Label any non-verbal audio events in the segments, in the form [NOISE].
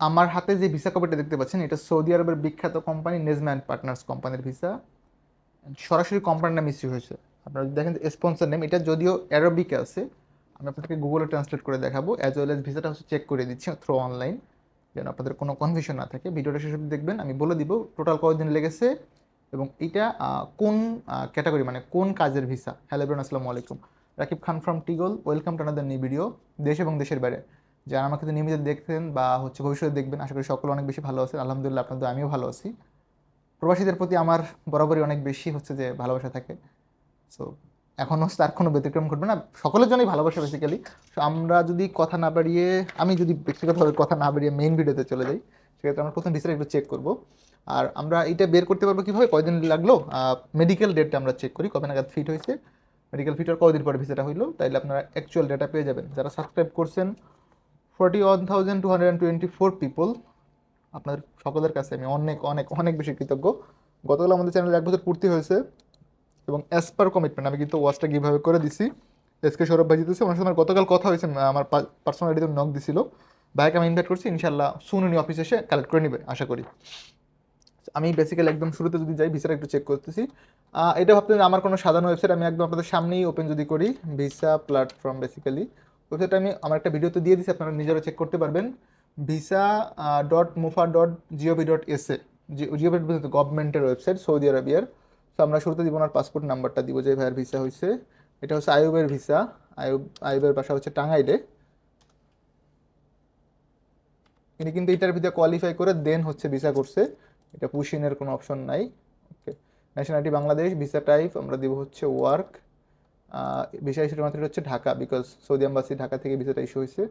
আমার হাতে যে ভিসা কপিটা দেখতে পাচ্ছেন, এটা সৌদি আরবের বিখ্যাত কোম্পানি নেজম্যান পার্টনার্স কোম্পানির ভিসা সরাসরি কোম্পানির নাম ইস্যু হয়েছে। আপনারা যদি দেখেন স্পন্সর নেম এটা যদিও অ্যারবিকে আছে, আমি আপনাদেরকে গুগলে ট্রান্সলেট করে দেখাবো। অ্যাজ ওয়েল এজ ভিসাটা হচ্ছে চেক করে দিচ্ছি থ্রু অনলাইন যেন আপনাদের কোনো কনফিউশন না থাকে। ভিডিওটা শেষ অবধি দেখবেন, আমি বলে দিব টোটাল কতদিন লেগেছে এবং এটা কোন ক্যাটাগরি মানে কোন কাজের ভিসা হ্যালো আসসালামু আলাইকুম। Rakib Khan from টিগল welcome to another new video দেশ এবং দেশের বাইরে। যারা আমাকে তো নিয়মিত দেখতেন বা হচ্ছে ভবিষ্যতে দেখবেন, আশা করি সকলে অনেক বেশি ভালো আছেন আলহামদুলিল্লাহ, আপনাদের আমিও ভালো আছি। প্রবাসীদের প্রতি আমার বরাবরই অনেক বেশি হচ্ছে যে ভালোবাসা থাকে। সো এখন হচ্ছে তার কোনো ব্যতিক্রম ঘটবে না। সকলের জন্যই ভালোবাসা বেসিক্যালি সো আমরা যদি কথা না বাড়িয়ে, আমি যদি ব্যক্তিগতভাবে কথা না বাড়িয়ে মেইন ভিডিওতে চলে যাই, সেক্ষেত্রে আমরা প্রথম ভিসাটা একটু চেক করব। আর আমরা এটা বের করতে পারব কীভাবে? কয়দিন লাগল? মেডিকেল ডেটটা আমরা চেক করি, কবে নাগাদ ফিট হয়েছে। মেডিকেল ফিট হওয়ার কদিন পরে ভিসাটা হইল? তাইলে আপনারা অ্যাকচুয়াল ডেটা পেয়ে যাবেন। যারা সাবস্ক্রাইব করছেন forty one thousand two hundred twenty four people আপনাদের সকলের কাছে আমি অনেক অনেক অনেক বেশি কৃতজ্ঞ। গতকাল আমাদের চ্যানেলে এক বছর পূর্তি হয়েছে এবং অ্যাজ পার কমিটমেন্ট আমি কিন্তু ওয়াচটা কীভাবে করে দিছি। এসকে সৌরভ ভাই জিতেছে। ওনার সাথে আমার গতকাল কথা হয়েছে আমার পার্সোনাল আইডিতে নক দিছিল। ভাইকে আমি ইনভাইট করছি ইনশাল্লাহ সুন উনি অফিসে এসে কালেক্ট করে নেবে, আশা করি। আমি বেসিক্যালি একদম শুরুতে যদি যাই ভিসাটা একটু চেক করতেছি। এটা ভাবতে আমার কোনো সাধারণ ওয়েবসাইট আমি একদম আপনাদের সামনেই ওপেন যদি করি ভিসা প্ল্যাটফর্ম বেসিক্যালি ওয়েবসাইটটা আমি, আমার একটা ভিডিওতে দিয়ে দিচ্ছি আপনারা নিজেরা চেক করতে পারবেন। Visa dot mofa dot GOV dot SA GOV গভর্নমেন্টের ওয়েবসাইট সৌদি আরবিয়ার তো আমরা শুরুতে দিব ওনার পাসপোর্ট নাম্বারটা দিব যে ভাইয়ের ভিসা হয়েছে এটা হচ্ছে আয়ুবের ভিসা আয়ুব আয়ুবের বাসা হচ্ছে টাঙ্গাইলে। ইনি কিন্তু এটার ভিতরে কোয়ালিফাই করে দেন হচ্ছে ভিসা করছে। এটা পুশিনের কোনো অপশন নাই। Okay nationality Bangladesh visa type আমরা দিব হচ্ছে ওয়ার্ক ভিসা ইস্যুর মাত্র হচ্ছে Dhaka because Saudi embassy Dhaka থেকে ভিসাটা ইস্যু হয়েছে।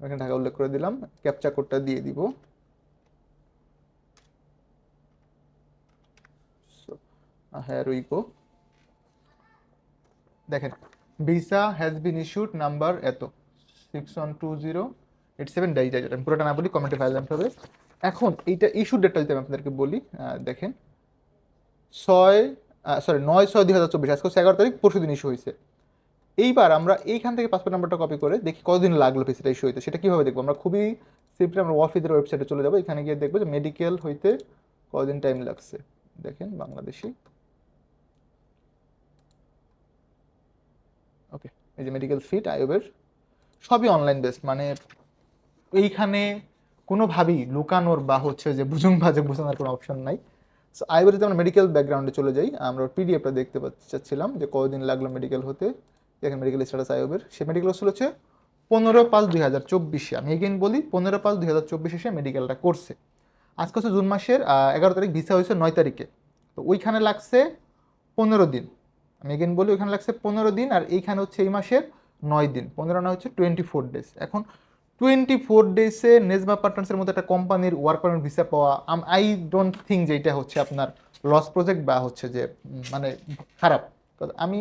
এখানে ঢাকা উল্লেখ করে দিলাম। ক্যাপচা কোডটা দিয়ে দিব। হ্যাঁ রুইকো দেখেন visa has been issued number এত six one two zero eight seven die ডাই আমি পুরোটা না বলি কমেন্টে ফাইল জানতে হবে। এখন এইটা ইস্যু ডেটটা যদি আমি আপনাদেরকে বলি দেখেন, ছয় সরি নয় ছয় দুই হাজার চব্বিশ, আজকে হচ্ছে এগারো তারিখ, পরশু দিন ইস্যু হয়েছে। এইবার আমরা এইখান থেকে পাসপোর্ট নাম্বারটা কপি করে দেখি কতদিন লাগল ভিসাটা ইস্যু হইতে। সেটা কীভাবে দেখব? আমরা খুবই সিম্পলি আমরা ওয়াফিদের ওয়েবসাইটে চলে যাব, এখানে গিয়ে দেখব যে মেডিকেল হইতে কতদিন টাইম লাগছে। দেখেন, বাংলাদেশি। ওকে এই যে মেডিকেল ফিট আইওবের সবই অনলাইন বেসড মানে এইখানে কোনোভাবেই লুকানোর বা হচ্ছে যে বুঝুং বাজে বোঝানোর কোনো অপশন নাই। সো আইওবের যদি আমরা মেডিকেল ব্যাকগ্রাউন্ডে চলে যাই। আমরা পিডিএফটা দেখতে চাচ্ছিলাম যে কতদিন লাগল মেডিকেল হতে। দেখেন মেডিকেল স্ট্যাটাস আইওবের সে মেডিকেল হচ্ছে পনেরো পাঁচ দুই হাজার চব্বিশে। আমি এগেন বলি, পনেরো পাঁচ দুই হাজার চব্বিশে সে মেডিকেলটা করছে। আজকে হচ্ছে জুন মাসের এগারো তারিখ, ভিসা হয়েছে নয় তারিখে। তো ওইখানে লাগছে পনেরো দিন। আমি এগেন বলি, ওইখানে লাগছে পনেরো দিন আর এইখানে হচ্ছে এই মাসের নয় দিন। পনেরো না হচ্ছে টোয়েন্টি ফোর ডেজ এখন টোয়েন্টি ফোর ডেজে নেজমা পার্টনার্সের মতো একটা কোম্পানির ওয়ার্ক পারমিট ভিসা পাওয়া আই ডোন্ট থিঙ্ক যে এটা হচ্ছে আপনার লস প্রজেক্ট বা হচ্ছে যে মানে খারাপ। আমি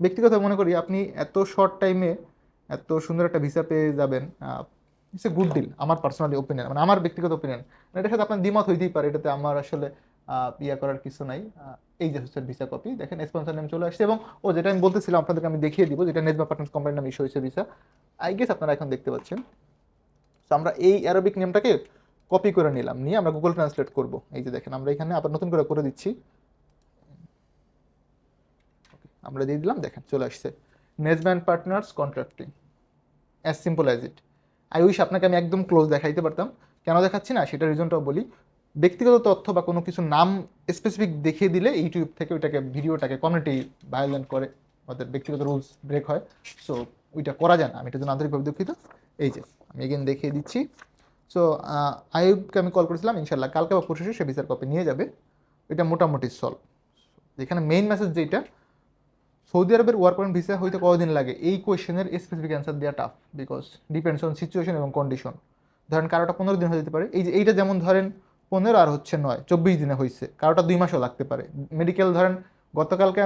ব্যক্তিগত মনে করি আপনি এত শর্ট টাইমে এত সুন্দর একটা ভিসা পেয়ে যাবেন ইটস এ গুড ডিল আমার পার্সোনালি ওপিনিয়ন মানে আমার ব্যক্তিগত ওপিনিয়ন এটার সাথে আপনার দ্বিমত হইতেই পারে, এটাতে আমার আসলে ইয়া করার কিছু নাই। এই যে হচ্ছে ভিসা কপি দেখেন স্পন্সর নেম চলে আসছে এবং, ও যেটা আমি বলতেছিলাম, আপনাদেরকে আমি দেখিয়ে দিব, যেটা নেজমা পার্টনার্স কোম্পানির নাম ইস্যু হয়েছে ভিসা আই গেস আপনারা এখন দেখতে পাচ্ছেন। তো আমরা এই অ্যারোবিক নেমটাকে কপি করে নিলাম, নিয়ে আমরা গুগল ট্রান্সলেট করব। এই যে দেখেন, আমরা এখানে আবার নতুন করে করে দিচ্ছি। আমরা দিয়ে দিলাম, দেখেন, চলে আসছে। Nesma partners contracting as simple as it I wish আপনাকে আমি একদম ক্লোজ দেখাইতে পারতাম। কেন দেখাচ্ছি না? সেটা রিজনটাও বলি। ব্যক্তিগত তথ্য বা কোনো কিছু নাম স্পেসিফিক দেখিয়ে দিলে ইউটিউব থেকে ওইটাকে, ভিডিওটাকে কমিউনিটি ভায়োলেন্ট করে। আমাদের ব্যক্তিগত রুলস ব্রেক হয়। সো ওইটা করা যায় না। আমি এটা জন্য আন্তরিকভাবে দুঃখিত। এই যে। আমি এগেন দেখিয়ে দিচ্ছি। সো আইউবকে আমি কল করেছিলাম ইনশাল্লাহ কালকে বা পরশু সে ভিসার কপি নিয়ে যাবে। এটা মোটামুটি সলভ এখানে মেইন মেসেজ যেটা সৌদি আরবের ওয়ার্ক পয়েন্ট ভিসা হইতে কতদিন লাগে? এই কোয়েশ্চেনের স্পেসিফিক অ্যান্সার দেওয়া tough because depends on situation এবং কন্ডিশন ধরেন কারোটা পনেরো দিন হয়ে যেতে পারে। এই যে, এইটা যেমন ধরেন পনেরো আর হচ্ছে নয়, চব্বিশ দিনে হয়েছে কারোটা দুই মাসও লাগতে পারে। মেডিকেল ধরেন গতকালকে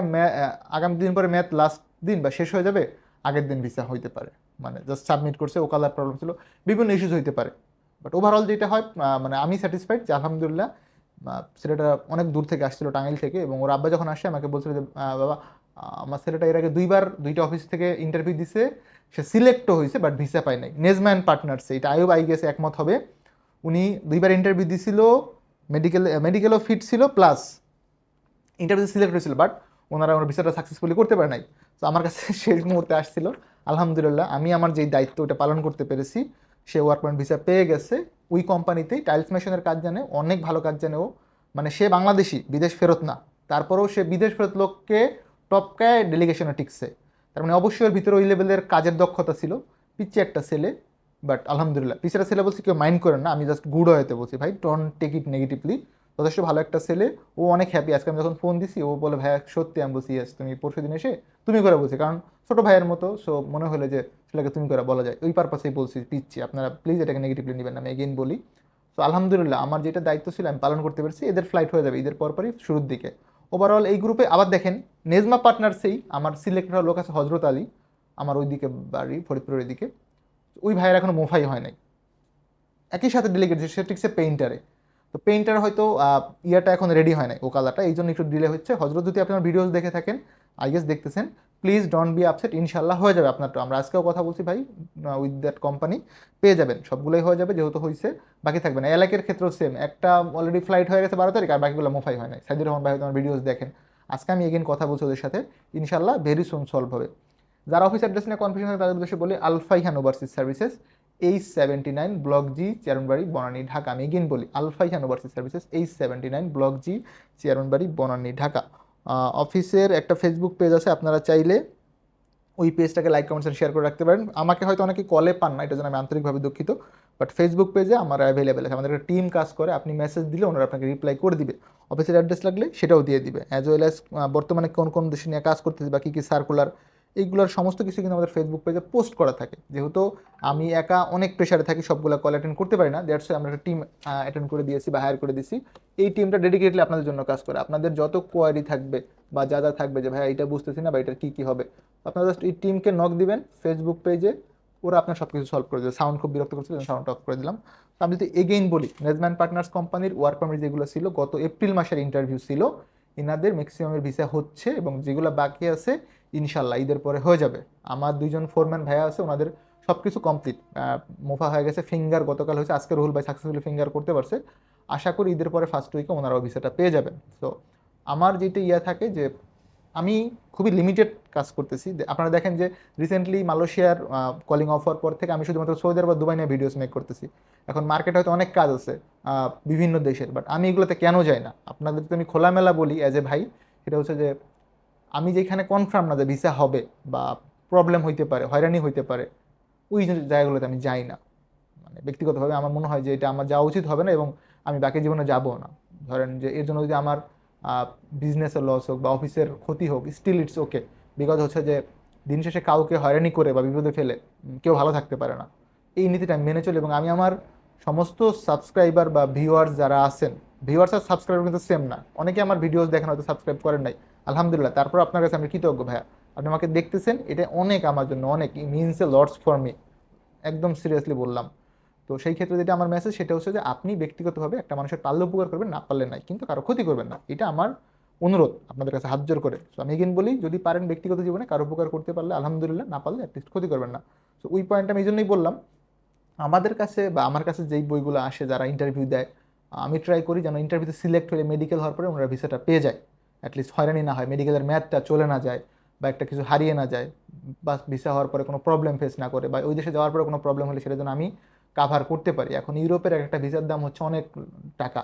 আগামী দিন পরে ম্যাথ লাস্ট দিন বা শেষ হয়ে যাবে, আগের দিন ভিসা হইতে পারে। মানে জাস্ট সাবমিট করছে ও কালার প্রবলেম ছিল, বিভিন্ন ইস্যুস হইতে পারে। বাট ওভারঅল যেটা হয় মানে আমি স্যাটিসফাইড যে আলহামদুলিল্লাহ ছেলেটা অনেক দূর থেকে আসছিল টাঙ্গাইল থেকে এবং ওর আব্বা যখন আসে আমাকে বলছিল যে বাবা আমার ছেলেটা এর আগে দুইবার দুইটা অফিস থেকে ইন্টারভিউ দিছে, সে সিলেক্টও হয়েছে বাট ভিসা পায় নাই। নেজম্যান পার্টনার্সে এটা আয়ুব আই গেছে একমত হবে। উনি দুইবার ইন্টারভিউ দিছিল মেডিকেল মেডিকেলও ফিট ছিল প্লাস ইন্টারভিউ সিলেক্ট হয়েছিল বাট ওনারা ওনার ভিসাটা সাকসেসফুলি করতে পারে নাই। তো আমার কাছে [LAUGHS] শেষ মুহূর্তে আসছিল, আলহামদুলিল্লাহ, আমি আমার যেই দায়িত্ব ওটা পালন করতে পেরেছি, সে ওয়ার্ক পয়েন্ট ভিসা পেয়ে গেছে। ওই কোম্পানিতেই টাইলস মেশিনের কাজ জানে, অনেক ভালো কাজ জানে ও। মানে সে বাংলাদেশি, বিদেশ ফেরত না। তারপরেও সে বিদেশ ফেরত লোককে টপকায় ডেলিগেশনে টিকছে। তার মানে অবশ্যই ওর ভিতরে ওই লেভেলের কাজের দক্ষতা ছিল। পিচ্ছে একটা ছেলে বাট আলহামদুলিল্লাহ। পিছের ছেলে বলছি, কেউ মাইন্ড করেন না, আমি জাস্ট গুড হয়েতে বলছি। ভাই ডোন্ট টেক ইট নেগেটিভলি যথেষ্ট ভালো একটা ছেলে, ও অনেক হ্যাপি আজকে আমি যখন ফোন দিছি, ও বলে, ভাইয়া, সত্যি আমি বলছি ইয়াস তুমি পরশু দিন এসে তুমি করে বলছি। কারণ ছোট ভাইয়ের মতো সো মনে হলো যে, ছেলেকে তুমি করে বলা যায়। ওই পারপাসেই বলছি, পিচ্ছি। আপনারা প্লিজ এটাকে নেগেটিভলি নেবেন আমি এগেইন বলি। তো আলহামদুলিল্লাহ, আমার যেটা দায়িত্ব ছিল, আমি পালন করতে পেরেছি। এদের ফ্লাইট হয়ে যাবে ঈদের পরপরই শুরুর দিকে। ওভারঅল এই গ্রুপে আবার দেখেন নেজমা পার্টনার্সেই আমার সিলেক্ট হওয়া লোক আছে হজরত আলী, আমার ওই দিকে বাড়ি, ফরিদপুরের ওই দিকে ওই ভাইয়ের এখনও মোফাই হয় নাই। একই সাথে ডেলিগেট সে টিকছে পেইন্টারে তো পেইন্টার হয়তো ইয়াটা এখন রেডি হয় নাই কালারটা এই জন্য একটু ডিলে হচ্ছে। হজরত যদি আপনার ভিডিওস দেখে থাকেন আই গেস দেখতেছেন প্লিজ ডোন্ট বি আপসেট ইনশাল্লাহ হয়ে যাবে আপনারটা। আমরা আজকেও কথা বলছি ভাই উইথ দ্যাট কোম্পানি পেয়ে যাবেন, সবগুলোই হয়ে যাবে, যেহেতু হয়েছে বাকি থাকবে না। এলাকের ক্ষেত্রেও সেম একটা অলরেডি ফ্লাইট হয়ে গেছে বারো তারিখ, আর বাকিগুলো মোফাই হয় নাই। সাইদুর রহমান ভাই হয়তো আমার ভিডিওস দেখেন। আজকে আমি এগেন কথা বলছি ওদের সাথে ইনশাল্লাহ ভেরি সুন সলভ হবে। যারা অফিস অ্যাড্রেস নিয়ে কনফিউশন তাদের উদ্দেশ্যে বলি Alfaihan overseas services H seventy nine block G Chairmanbari Banani Dhaka আমি এগেন বলি Alfaihan overseas services H seventy nine block G Chairmanbari Banani Dhaka অফিসের একটা ফেসবুক পেজ আছে, আপনারা চাইলে ওই পেজটাকে লাইক কমেন্টস শেয়ার করে রাখতে পারেন। আমাকে হয়তো অনেকে কলে পান না, এটা জন্য আমি আন্তরিকভাবে দুঃখিত। বাট ফেসবুক পেজে আমার অ্যাভেলেবেল আছে। আমাদের একটা টিম কাজ করে, আপনি মেসেজ দিলে ওনারা আপনাকে রিপ্লাই করে দিবে। অফিসের অ্যাড্রেস লাগলে সেটাও দিয়ে দিবে। অ্যাজ ওয়েল অ্যাজ বর্তমানে কোন কোন দেশে নিয়ে কাজ করতেছে বা কী কী সার্কুলার এইগুলোর সমস্ত কিছু কিন্তু আমাদের ফেসবুক পেজে পোস্ট করা থাকে। যেহেতু আমি একা অনেক প্রেশারে থাকি, সবগুলো কল অ্যাটেন্ড করতে পারি না। দ্যাটস আমরা একটা টিম অ্যাটেন্ড করে দিয়েছি বা হায়ার করে দিয়েছি। এই টিমটা ডেডিকেটলি আপনাদের জন্য কাজ করে। আপনাদের যত কোয়ারি থাকবে বা যা যা থাকবে যে ভাই এটা বুঝতেছি না বা এটার কী কী হবে? আপনারা জাস্ট এই টিমকে নক দিবেন ফেসবুক পেজে ওরা আপনার সব কিছু সলভ করে দেবে। সাউন্ড খুব বিরক্ত করছিল সাউন্ড অফ করে দিলাম। তো আমি যদি এগেইন বলি নেজম্যান পার্টনার্স কোম্পানির ওয়ার্ক পারমিট যেগুলো ছিল, গত এপ্রিল মাসের ইন্টারভিউ ছিল। ইনাদের ম্যাক্সিমামের ভিসা হচ্ছে এবং যেগুলো বাকি আছে, ইনশাল্লাহ ঈদের পরে হয়ে যাবে। আমার দুইজন ফোরম্যান ভাইয়া আছে, ওনাদের সব কিছু কমপ্লিট মোফা হয়ে গেছে ফিঙ্গার গতকাল হয়েছে, আজকে রুহুল ভাই সাকসেসফুলি ফিঙ্গার করতে পারছে। আশা করি ঈদের পরে ফার্স্ট উইকে ওনারাও ভিসাটা পেয়ে যাবেন। সো আমার যেটা ইয়া থাকে যে আমি খুবই লিমিটেড কাজ করতেছি। আপনারা দেখেন যে রিসেন্টলি মালয়েশিয়ার কলিং অফার পর থেকে আমি শুধুমাত্র সৌদি আরব দুবাই নিয়ে ভিডিওস মেক করতেছি। এখন মার্কেটে হয়তো অনেক কাজ আছে বিভিন্ন দেশের বাট আমি এগুলোতে কেন যাই না? আপনাদের আমি খোলামেলা বলি অ্যাজ এ ভাই, সেটা হচ্ছে যে আমি যেখানে কনফার্ম না যে ভিসা হবে বা প্রবলেম হইতে পারে, হয়রানি হইতে পারে, ওই জায়গাগুলোতে আমি যাই না। মানে ব্যক্তিগতভাবে আমার মনে হয় যে এটা আমার যাওয়া উচিত হবে না এবং আমি বাকি জীবনে যাব না। ধরেন যে এর জন্য যদি আমার বিজনেসের লস হোক বা অফিসের ক্ষতি হোক স্টিল ইটস ওকে বিকজ হচ্ছে যে, দিন শেষে কাউকে হয়রানি করে বা বিপদে ফেলে কেউ ভালো থাকতে পারে না। এই নীতিটা আমি মেনে চলি এবং আমি আমার সমস্ত সাবস্ক্রাইবার বা ভিউয়ার্স যারা আছেন ভিউয়ার্স আর সাবস্ক্রাইবার কিন্তু সেম না। অনেকে আমার ভিডিওস দেখেন, হয়তো সাবস্ক্রাইব করেন নাই। আলহামদুলিল্লাহ, তারপর আপনার কাছে আমি কৃতজ্ঞ, ভাইয়া। আপনি আমাকে দেখতেছেন, এটা অনেক আমার জন্য, অনেক means a lot for me একদম সিরিয়াসলি বললাম। তো সেই ক্ষেত্রে যেটা আমার মেসেজ সেটা হচ্ছে যে আপনি ব্যক্তিগতভাবে একটা মানুষের পাল্য উপকার করবেন, না পারলে নাই। কিন্তু কারও ক্ষতি করবেন না। এটা আমার অনুরোধ আপনাদের কাছে হাত জোর করে। তো আমি এগেন বলি, যদি পারেন ব্যক্তিগত জীবনে কারও উপকার করতে পারলে, আলহামদুলিল্লাহ, না পারলে অ্যাটলিস্ট ক্ষতি করবেন না। তো ওই পয়েন্ট আমি এই জন্যই বললাম, আমাদের কাছে বা আমার কাছে যেই বইগুলো আসে, যারা ইন্টারভিউ দেয়, আমি ট্রাই করি যেন ইন্টারভিউতে সিলেক্ট হলে মেডিকেল হওয়ার পরে ওনারা ভিসাটা পেয়ে যায়। অ্যাটলিস্ট হয়রানি না হয় মেডিকেলের ম্যাথটা চলে না যায় বা একটা কিছু হারিয়ে না যায়, বা ভিসা হওয়ার পরে কোনো প্রবলেম ফেস না করে, বা ওই দেশে যাওয়ার পরে কোনো প্রবলেম হলে সেটা যেন আমি কাভার করতে পারি। এখন ইউরোপের একটা ভিসার দাম হচ্ছে অনেক টাকা।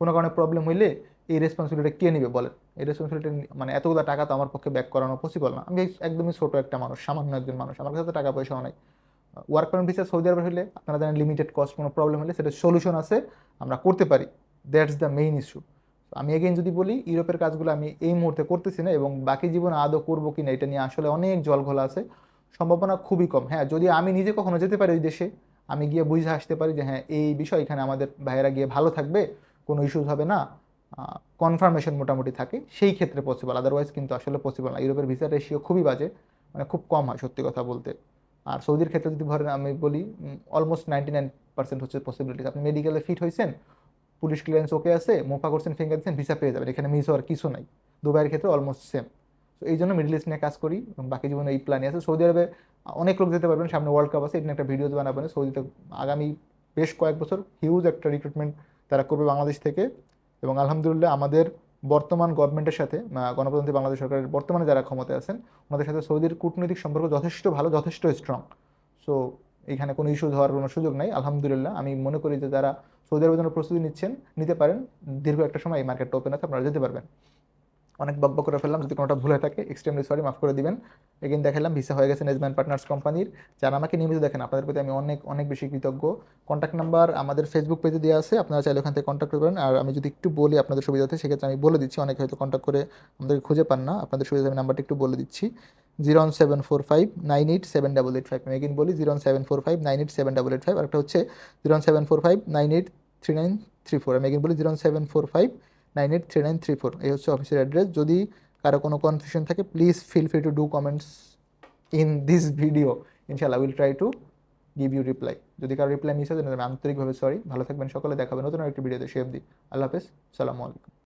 কোনো কারণে প্রবলেম হইলে এই রেসপন্সিবিলিটি কে নেবে বলেন? এই রেসপন্সিবিলিটি মানে এতগুলো টাকা তো আমার পক্ষে ব্যাক করানো পসিবল না। আমি একদমই ছোটো একটা মানুষ, সামান্য একজন মানুষ। আমার কাছে তো টাকা পয়সাও নাই। ওয়ার্ক পারমিট ভিসা সৌদি আরবে হলে আপনারা জানেন লিমিটেড কস্ট কোনো প্রবলেম হলে সেটা সলিউশন আছে, আমরা করতে পারি। দ্যাটস দ্য মেইন ইস্যু আমি এগেইন যদি বলি, ইউরোপের কাজগুলো আমি এই মুহূর্তে করতেছি না এবং বাকি জীবনে আদৌ করব কি না এটা নিয়ে আসলে অনেক জল ঘোলা আছে। সম্ভাবনা খুবই কম। হ্যাঁ যদি আমি নিজে কখনো যেতে পারি ওই দেশে আমি গিয়ে বুঝে আসতে পারি যে হ্যাঁ এই বিষয় এখানে আমাদের ভাইয়েরা গিয়ে ভালো থাকবে, কোনো ইস্যুস হবে না। কনফার্মেশন মোটামুটি থাকে, সেই ক্ষেত্রে পসিবল আদারওয়াইজ কিন্তু আসলে পসিবল না। ইউরোপের ভিসা রেশিও খুবই বাজে মানে খুব কম হয় সত্যি কথা বলতে। আর সৌদির ক্ষেত্রে যদি ধরেন আমি বলি অলমোস্ট নাইনটি নাইন পার্সেন্ট হচ্ছে পসিবিলিটি আপনি মেডিকেলে ফিট হয়েছেন, পুলিশ ক্লিয়ারেন্স ওকে আছে, মোফা করছেন ফিঙ্গার দিচ্ছেন ভিসা পেয়ে যাবেন। এখানে মিস হওয়ার কিছু নাই। দুবাইয়ের ক্ষেত্রে অলমোস্ট সেম তো এই জন্য মিডল ইস্ট নিয়ে কাজ করি এবং বাকি জীবনে এই প্ল্যানই আছে। সৌদি আরবে অনেক লোক যেতে পারবেন, সামনে ওয়ার্ল্ড কাপ আছে এটা একটা ভিডিও বানাবেন সৌদিতে আগামী বেশ কয়েক বছর হিউজ একটা রিক্রুটমেন্ট তারা করবে বাংলাদেশ থেকে। এবং আলহামদুলিল্লাহ আমাদের বর্তমান গভর্নমেন্টের সাথে গণপ্রজাতন্ত্রী বাংলাদেশ সরকারের বর্তমানে যারা ক্ষমতায় আছেন, ওনাদের সাথে সৌদির কূটনৈতিক সম্পর্ক যথেষ্ট ভালো, যথেষ্ট স্ট্রং সো এখানে কোনো ইস্যু হওয়ার কোনো সুযোগ নাই। আলহামদুলিল্লাহ, আমি মনে করি যে যারা সৌদি আরবের জন্য প্রস্তুতি নিচ্ছেন, নিতে পারেন, দীর্ঘ একটা সময় এই মার্কেটটা ওপেন আছে, আপনারা যেতে পারবেন। অনেক বকব করে ফেললাম, যদি কোনোটা ভুল হয়ে থাকে এক্সট্রিমলি সরি মাফ করে দিবেন। এগেন দেখালাম ভিসা হয়ে গেছে নেজম্যান পার্টনার্স কোম্পানির যারা আমাকে নিয়মিত দেখেন, আপনাদের প্রতি আমি অনেক অনেক বেশি কৃতজ্ঞ। কন্ট্যাক্ট নাম্বার আমাদের ফেসবুক পেজে দেওয়া আছে, আপনারা চাইলে ওখান থেকে কন্ট্যাক্ট করবেন। আর আমি যদি একটু বলি আপনাদের সুবিধাতে সেক্ষেত্রে আমি বলে দিচ্ছি, অনেকে হয়তো কন্ট্যাক্ট করে আমাদেরকে খুঁজে পান না। আপনাদের সুবিধাতে আমি নাম্বারটা একটু বলে দিচ্ছি। Zero one seven four five nine eight seven double eight five আমি এগেন বলি zero one seven four five nine eight seven double eight five একটা হচ্ছে zero one seven four five nine eight three nine three four আমি again বলি zero one seven four five nine eight three nine three four এই হচ্ছে অফিসের address যদি কারও কোনো কনফিউশন থাকে please feel free to do comments in this video ইনশাল্লাহ will try to give you reply যদি কারও রিপ্লাই মিস হয়, তাহলে আমি আন্তরিকভাবে সরি ভালো থাকবেন সকলে। দেখাবেন নতুন একটি ভিডিওতে সে দি আল্লাহ হাফেজ। সালামু আলাইকুম।